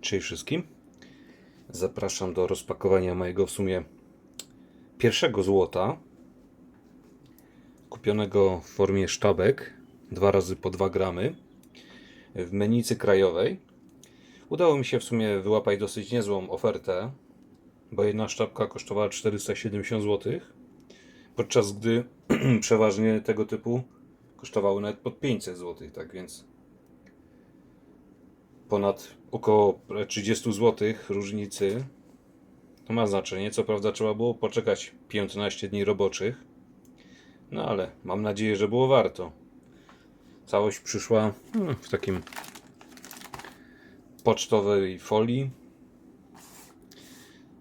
Cześć wszystkim. Zapraszam do rozpakowania mojego w sumie pierwszego złota. Kupionego w formie sztabek, dwa razy po 2 gramy, w menicy krajowej. Udało mi się w sumie wyłapać dosyć niezłą ofertę, bo jedna sztabka kosztowała 470 zł, podczas gdy przeważnie tego typu kosztowały nawet pod 500 zł, tak więc ponad około 30 zł różnicy. To ma znaczenie. Co prawda trzeba było poczekać 15 dni roboczych. No ale mam nadzieję, że było warto. Całość przyszła hmm, w takim pocztowej folii.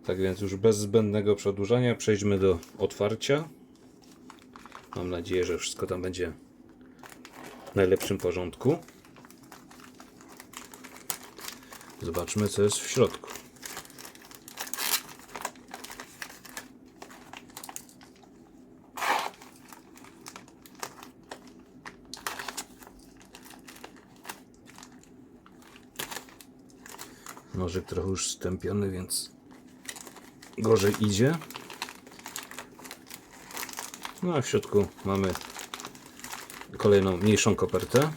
Tak więc już bez zbędnego przedłużania przejdźmy do otwarcia. Mam nadzieję, że wszystko tam będzie w najlepszym porządku. Zobaczmy, co jest w środku. Nożyk trochę już stępiony, więc gorzej idzie. No a w środku mamy kolejną mniejszą kopertę.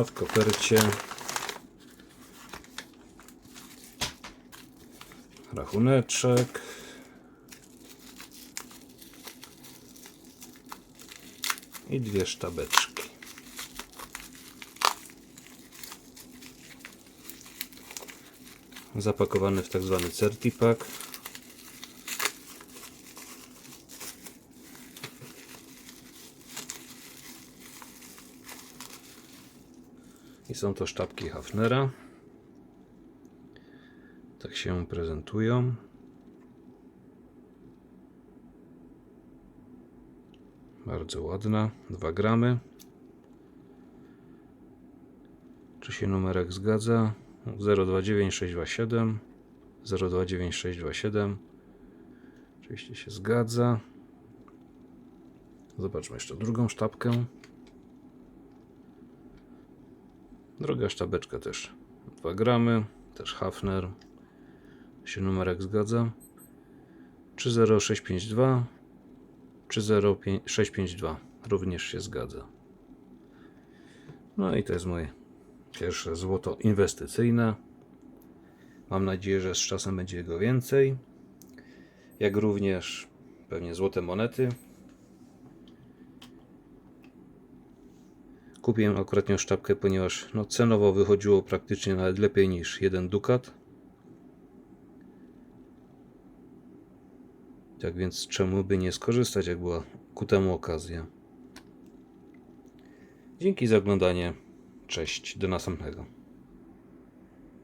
A w kopercie rachuneczek. I dwie sztabeczki. Zapakowany w tak zwany certipak. I są to sztabki Hafnera. Tak się prezentują. Bardzo ładna. 2 gramy. Czy się numerek zgadza? 029627 029627 Oczywiście się zgadza. Zobaczmy jeszcze drugą sztabkę. Druga sztabeczka też 2 gramy, też Hafner. Się numerek zgadza. 30652 30652 również się zgadza. No i to jest moje pierwsze złoto inwestycyjne. Mam nadzieję, że z czasem będzie jego więcej. Jak również pewnie złote monety. Kupiłem akurat nią sztabkę, ponieważ no, cenowo wychodziło praktycznie nawet lepiej niż jeden dukat. Tak więc czemu by nie skorzystać, jak była ku temu okazja. Dzięki za oglądanie. Cześć, do następnego.